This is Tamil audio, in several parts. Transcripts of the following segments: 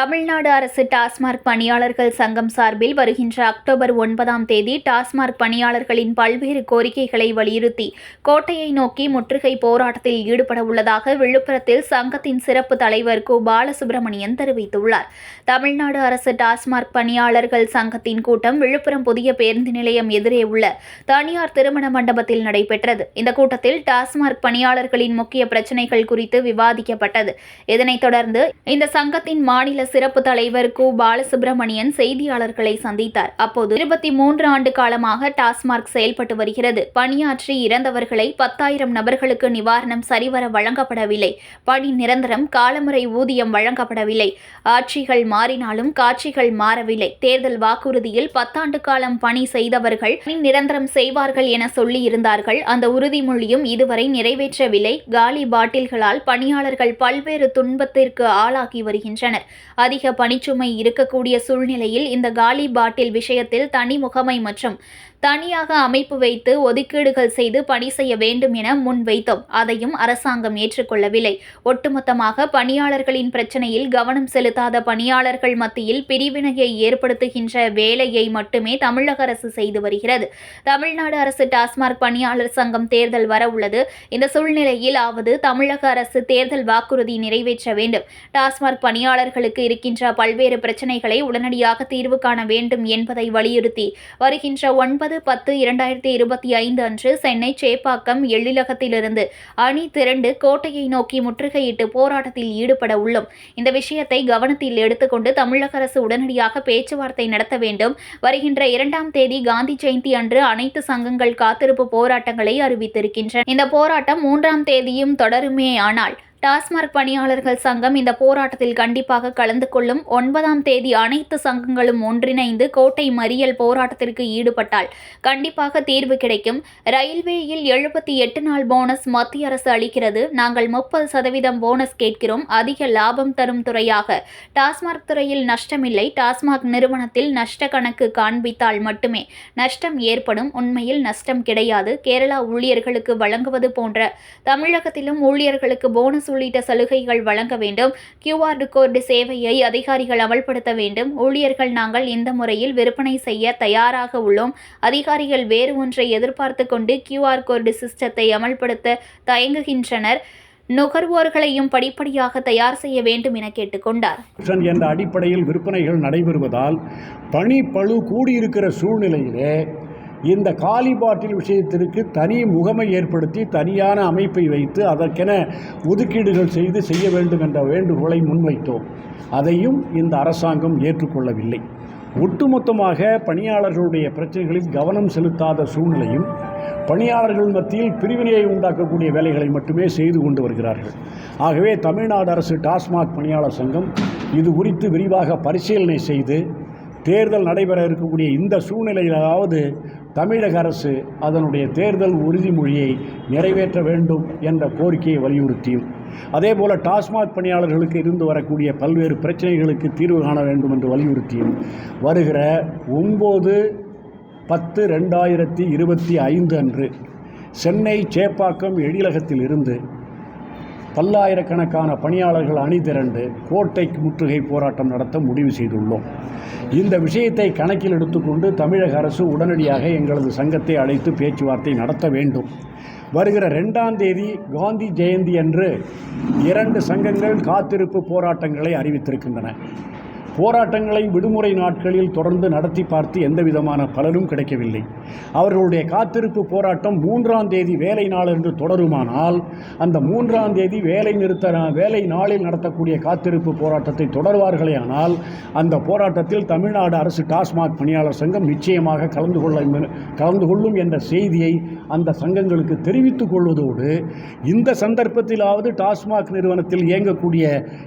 தமிழ்நாடு அரசு டாஸ்மார்க் பணியாளர்கள் சங்கம் சார்பில் வருகின்ற அக்டோபர் ஒன்பதாம் தேதி டாஸ்மார்க் பணியாளர்களின் பல்வேறு கோரிக்கைகளை வலியுறுத்தி கோட்டையை நோக்கி முற்றுகை போராட்டத்தில் ஈடுபட உள்ளதாக விழுப்புரத்தில் சங்கத்தின் சிறப்பு தலைவர் கு. பாலசுப்ரமணியன் தெரிவித்துள்ளார். தமிழ்நாடு அரசு டாஸ்மார்க் பணியாளர்கள் சங்கத்தின் கூட்டம் விழுப்புரம் புதிய பேருந்து நிலையம் எதிரே உள்ள தனியார் திருமண மண்டபத்தில் நடைபெற்றது. இந்த கூட்டத்தில் டாஸ்மார்க் பணியாளர்களின் முக்கிய பிரச்சினைகள் குறித்து விவாதிக்கப்பட்டது. இதனைத் தொடர்ந்து இந்த சங்கத்தின் மாநில சிறப்பு தலைவர் கு. பாலசுப்ரமணியன் செய்தியாளர்களை சந்தித்தார். அப்போது இருபத்தி மூன்று ஆண்டு காலமாக டாஸ்மார்க் செயல்பட்டு வருகிறது. பணியாற்றி இறந்தவர்களை பத்தாயிரம் நபர்களுக்கு நிவாரணம் சரிவர வழங்கப்படவில்லை. பணி நிரந்தரம் காலமுறை ஊதியம் வழங்கப்படவில்லை. ஆட்சிகள் மாறினாலும் காட்சிகள் மாறவில்லை. தேர்தல் வாக்குறுதியில் பத்தாண்டு காலம் பணி செய்தவர்கள் பணி நிரந்தரம் செய்வார்கள் என சொல்லியிருந்தார்கள். அந்த உறுதிமொழியும் இதுவரை நிறைவேற்றவில்லை. காலி பாட்டில்களால் பணியாளர்கள் பல்வேறு துன்பத்திற்கு ஆளாகி வருகின்றனர். அதிக பணிச்சுமை இருக்கக்கூடிய சூழ்நிலையில் இந்த காலி பாட்டில் விஷயத்தில் தனி முகமை மற்றும் தனியாக அமைப்பு வைத்து ஒதுக்கீடுகள் செய்து பணி செய்ய வேண்டும் என முன்வைத்தோம். அதையும் அரசாங்கம் ஏற்றுக்கொள்ளவில்லை. ஒட்டுமொத்தமாக பணியாளர்களின் பிரச்சனையில் கவனம் செலுத்தாத பணியாளர்கள் மத்தியில் பிரிவினையை ஏற்படுத்துகின்ற வேலையை மட்டுமே தமிழக அரசு செய்து வருகிறது. தமிழ்நாடு அரசு டாஸ்மார்க் பணியாளர் சங்கம் தேர்தல் வர உள்ளது. இந்த சூழ்நிலையில் ஆவது தமிழக அரசு தேர்தல் வாக்குறுதி நிறைவேற்ற வேண்டும். டாஸ்மார்க் பணியாளர்களுக்கு இருக்கின்ற பல்வேறு பிரச்சனைகளை உடனடியாக தீர்வு காண வேண்டும் என்பதை வலியுறுத்தி வருகின்ற ஒன்பது பத்து இரண்டாயிரத்தி இருபத்தி ஐந்து அன்று சென்னை சேப்பாக்கம் எழிலகத்திலிருந்து அணி திரண்டு கோட்டையை நோக்கி முற்றுகையிட்டு போராட்டத்தில் ஈடுபட உள்ளோம். இந்த விஷயத்தை கவனத்தில் எடுத்துக்கொண்டு தமிழக அரசு உடனடியாக பேச்சுவார்த்தை நடத்த வேண்டும். வருகின்ற இரண்டாம் தேதி காந்தி ஜெயந்தி அன்று அனைத்து சங்கங்கள் காத்திருப்பு போராட்டங்களை அறிவித்திருக்கின்றன. இந்த போராட்டம் மூன்றாம் தேதியும் தொடருமே ஆனால் டாஸ்மார்க் பணியாளர்கள் சங்கம் இந்த போராட்டத்தில் கண்டிப்பாக கலந்து கொள்ளும். ஒன்பதாம் தேதி அனைத்து சங்கங்களும் ஒன்றிணைந்து கோட்டை மறியல் போராட்டத்திற்கு ஈடுபட்டால் கண்டிப்பாக தீர்வு கிடைக்கும். ரயில்வேயில் எழுபத்தி எட்டு நாள் போனஸ் மத்திய அரசு அளிக்கிறது. நாங்கள் முப்பது சதவீதம் போனஸ் கேட்கிறோம். அதிக லாபம் தரும் துறையாக. டாஸ்மார்க் துறையில் நஷ்டமில்லை. டாஸ்மாக் நிறுவனத்தில் நஷ்ட கணக்கு காண்பித்தால் மட்டுமே நஷ்டம் ஏற்படும். உண்மையில் நஷ்டம் கிடையாது. கேரளா ஊழியர்களுக்கு வழங்குவது போன்ற தமிழகத்திலும் ஊழியர்களுக்கு போனஸ் உள்ளிட்ட சலுகைகள் வழங்க வேண்டும். கியூஆர் கோடு சேவையை அதிகாரிகள் அமல்படுத்த வேண்டும். ஊழியர்கள் நாங்கள் இந்த முறையில் விற்பனை செய்ய தயாராக உள்ளோம். அதிகாரிகள் வேறு ஒன்றை எதிர்பார்த்து கொண்டு கியூஆர் கோடு சிஸ்டத்தை அமல்படுத்த தயங்குகின்றனர். நுகர்வோர்களையும் படிப்படியாக தயார் செய்ய வேண்டும் என கேட்டுக்கொண்டார். என்ற அடிப்படையில் விற்பனைகள் நடைபெறுவதால் பணி பழு கூடியிருக்கிற சூழ்நிலையிலே இந்த காலி பாட்டில் விஷயத்திற்கு தனி முகமை ஏற்படுத்தி தனியான அமைப்பை வைத்து அதற்கென ஒதுக்கீடுகள் செய்து செய்ய வேண்டும் என்ற வேண்டுகோளை முன்வைத்தோம். அதையும் இந்த அரசாங்கம் ஏற்றுக்கொள்ளவில்லை. ஒட்டுமொத்தமாக பணியாளர்களுடைய பிரச்சனைகளில் கவனம் செலுத்தாத சூழ்நிலையும் பணியாளர்கள் மத்தியில் பிரிவினையை உண்டாக்கக்கூடிய வேலைகளை மட்டுமே செய்து கொண்டு வருகிறார்கள். ஆகவே தமிழ்நாடு அரசு டாஸ்மாக் பணியாளர் சங்கம் இது குறித்து விரிவாக பரிசீலனை செய்து தேர்தல் நடைபெற இருக்கக்கூடிய இந்த சூழ்நிலையிலாவது தமிழக அரசு அதனுடைய தேர்தல் உறுதிமொழியை நிறைவேற்ற வேண்டும் என்ற கோரிக்கையை வலியுறுத்தியும். அதே போல் டாஸ்மாக் பணியாளர்களுக்கு இருந்து வரக்கூடிய பல்வேறு பிரச்சனைகளுக்கு தீர்வு காண வேண்டும் என்று வலியுறுத்தியும். வருகிற ஒம்பது பத்து ரெண்டாயிரத்தி இருபத்தி ஐந்து அன்று சென்னை சேப்பாக்கம் எழிலகத்தில் இருந்து பல்லாயிரக்கணக்கான பணியாளர்கள் அணி திரண்டு கோட்டை முற்றுகை போராட்டம் நடத்த முடிவு செய்துள்ளோம். இந்த விஷயத்தை கணக்கில் எடுத்துக்கொண்டு தமிழக அரசு உடனடியாக எங்களது சங்கத்தை அழைத்து பேச்சுவார்த்தை நடத்த வேண்டும். வருகிற ரெண்டாம் தேதி காந்தி ஜெயந்தி அன்று இரண்டு சங்கங்கள் காத்திருப்பு போராட்டங்களை அறிவித்திருக்கின்றன. போராட்டங்களை விடுமுறை நாட்களில் தொடர்ந்து நடத்தி பார்த்து எந்த விதமான பலனும் கிடைக்கவில்லை. அவர்களுடைய காத்திருப்பு போராட்டம் மூன்றாம் தேதி வேலை நாள் என்று தொடருமானால் அந்த மூன்றாம் தேதி வேலை நிறுத்த வேலை நாளில் நடத்தக்கூடிய காத்திருப்பு போராட்டத்தை தொடர்வார்களே ஆனால் அந்த போராட்டத்தில் தமிழ்நாடு அரசு டாஸ்மாக் பணியாளர் சங்கம் நிச்சயமாக கலந்து கொள்ள கலந்து கொள்ளும் என்ற செய்தியை அந்த சங்கங்களுக்கு தெரிவித்துக் கொள்வதோடு இந்த சந்தர்ப்பத்திலாவது டாஸ்மாக் நிறுவனத்தில் இயங்கக்கூடிய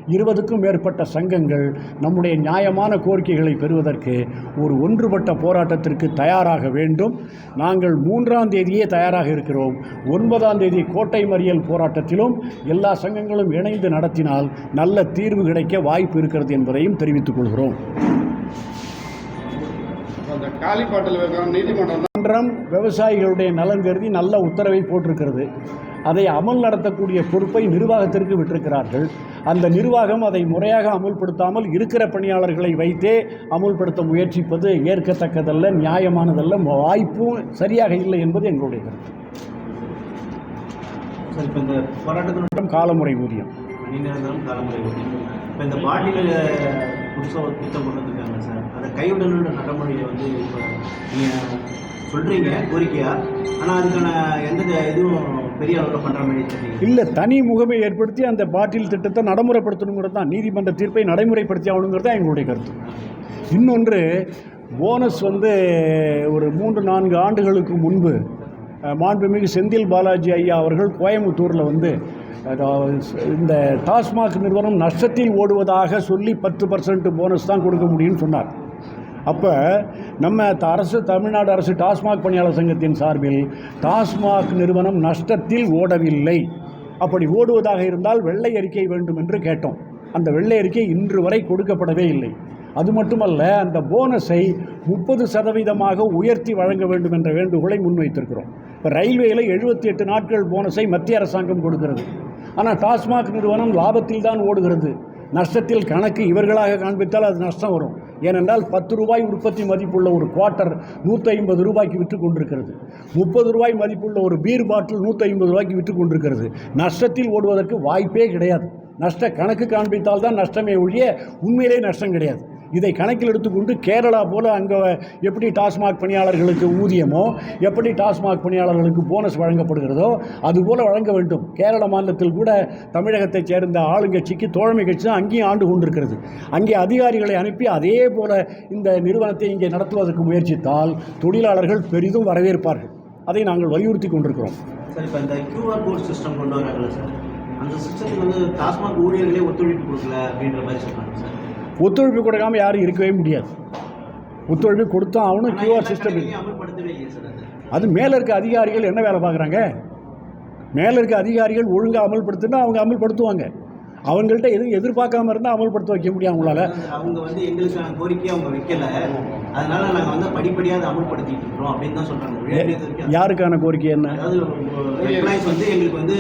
இருபதுக்கும் மேற்பட்ட சங்கங்கள் நம்முடைய நியாயமான கோரிக்கைகளை பெறுவதற்கு ஒரு ஒன்றுபட்ட போராட்டத்திற்கு தயாராக வேண்டும். நாங்கள் மூன்றாம் தேதியே தயாராக இருக்கிறோம். ஒன்பதாம் தேதி கோட்டை மறியல் போராட்டத்திலும் எல்லா சங்கங்களும் இணைந்து நடத்தினால் நல்ல தீர்வு கிடைக்க வாய்ப்பு இருக்கிறது என்பதையும் தெரிவித்துக் கொள்கிறோம். காலி பாட்டில் நீதிமன்றம் மன்றம் விவசாயிகளுடைய நலன் கருதி நல்ல உத்தரவை போட்டிருக்கிறது. அதை அமல் நடத்தக்கூடிய பொறுப்பை நிர்வாகத்திற்கு விட்டிருக்கிறார்கள். அந்த நிர்வாகம் அதை முறையாக அமுல்படுத்தாமல் இருக்கிற பணியாளர்களை வைத்தே அமுல்படுத்த முயற்சிப்பது ஏற்கத்தக்கதல்ல நியாயமானதல்ல வாய்ப்பும் சரியாக இல்லை என்பது எங்களுடைய கருத்து. காலமுறை ஊதியம். இப்போ இந்த பாட்டில் புதுசாக ஒரு திட்டம் கொண்டு அதை கைவிடணுன்ற நடைமுறையை வந்து இப்போ நீங்கள் சொல்கிறீங்க கோரிக்கையாக ஆனால் அதுக்கான எந்த இதுவும் பெரிய அளவில் பண்ணுற மாதிரி தெரியல. இல்லை தனி முகமை ஏற்படுத்தி அந்த பாட்டில் திட்டத்தை நடைமுறைப்படுத்தணுங்கிறது தான். நீதிமன்ற தீர்ப்பை நடைமுறைப்படுத்தி ஆகணுங்கிறது தான் எங்களுடைய கருத்து. இன்னொன்று போனஸ் வந்து ஒரு மூன்று நான்கு ஆண்டுகளுக்கு முன்பு மாண்புமிகு செந்தில் பாலாஜி ஐயா அவர்கள் கோயம்புத்தூரில் வந்து இந்த டாஸ்மாக் நிறுவனம் நஷ்டத்தில் ஓடுவதாக சொல்லி பத்து பர்சன்ட் போனஸ் தான் கொடுக்க முடியும்னு சொன்னார். அப்போ நம்ம த- அரசு தமிழ்நாடு அரசு டாஸ்மாக் பணியாளர் சங்கத்தின் சார்பில் டாஸ்மாக் நிறுவனம் நஷ்டத்தில் ஓடவில்லை. அப்படி ஓடுவதாக இருந்தால் வெள்ளை அறிக்கை வேண்டும் என்று கேட்டோம். அந்த வெள்ளை அறிக்கை இன்று வரை கொடுக்கப்படவே இல்லை. அது மட்டுமல்ல அந்த போனஸை முப்பது சதவீதமாக உயர்த்தி வழங்க வேண்டும் என்ற வேண்டுகோளை முன்வைத்திருக்கிறோம். இப்போ ரயில்வேயில் எழுபத்தி எட்டு நாட்கள் போனஸை மத்திய அரசாங்கம் கொடுக்கிறது. ஆனால் டாஸ்மாக் நிறுவனம் லாபத்தில் தான் ஓடுகிறது. நஷ்டத்தில் கணக்கு இவர்களாக காண்பித்தால் அது நஷ்டம் வரும். ஏனென்றால் பத்து ரூபாய் உற்பத்தி மதிப்புள்ள ஒரு குவார்ட்டர் நூற்றி ஐம்பது ரூபாய்க்கு விற்று கொண்டிருக்கிறது. முப்பது ரூபாய் மதிப்புள்ள ஒரு பீர் பாட்டில் நூற்றி ஐம்பது ரூபாய்க்கு விற்று கொண்டிருக்கிறது. நஷ்டத்தில் ஓடுவதற்கு வாய்ப்பே கிடையாது. நஷ்ட கணக்கு காண்பித்தால் தான் நஷ்டமே ஒழிய உண்மையிலே நஷ்டம் கிடையாது. இதை கணக்கில் எடுத்துக்கொண்டு கேரளா போல் அங்கே எப்படி டாஸ்மாக் பணியாளர்களுக்கு ஊதியமோ எப்படி டாஸ்மாக் பணியாளர்களுக்கு போனஸ் வழங்கப்படுகிறதோ அதுபோல் வழங்க வேண்டும். கேரள மாநிலத்தில் கூட தமிழகத்தைச் சேர்ந்த ஆளுங்கட்சிக்கு தோழமை கட்சி தான் அங்கேயும் ஆண்டு கொண்டிருக்கிறது. அங்கே அதிகாரிகளை அனுப்பி அதே போல் இந்த நிறுவனத்தை இங்கே நடத்துவதற்கு முயற்சித்தால் தொழிலாளர்கள் பெரிதும் வரவேற்பார்கள். அதை நாங்கள் வலியுறுத்தி கொண்டிருக்கிறோம். சார் இப்போ இந்த கியூஆர் கோட் சிஸ்டம் கொண்டு வராங்களா சார் அந்த சிஸ்டத்தில் வந்து டாஸ்மாக் ஊழியர்களே ஒத்துழைப்பு கொடுக்கல அப்படின்ற மாதிரி சொல்கிறாங்க சார். ஒத்துழைப்பு கொடுக்காமல் யாரும் இருக்கவே முடியாது. ஒத்துழைப்பு கொடுத்தா அவனும் கியூஆர் சிஸ்டம் அது. மேலே இருக்க அதிகாரிகள் என்ன வேலை பார்க்குறாங்க? மேலே இருக்க அதிகாரிகள் ஒழுங்காக அமல்படுத்தினா அவங்க அமல்படுத்துவாங்க. அவங்கள்ட்ட எதுவும் எதிர்பார்க்காம இருந்தால் அமல்படுத்த வைக்க முடியும் அவங்களால. அவங்க வந்து எங்களுக்கான கோரிக்கையை அவங்க வைக்கல. அதனால நாங்க வந்து படிப்படியாக அதை அமல்படுத்திட்டு இருக்கிறோம் அப்படின்னு தான் உயர்நீதிமன்றம் யாருக்கான கோரிக்கை என்ன? அதாவது வந்து எங்களுக்கு வந்து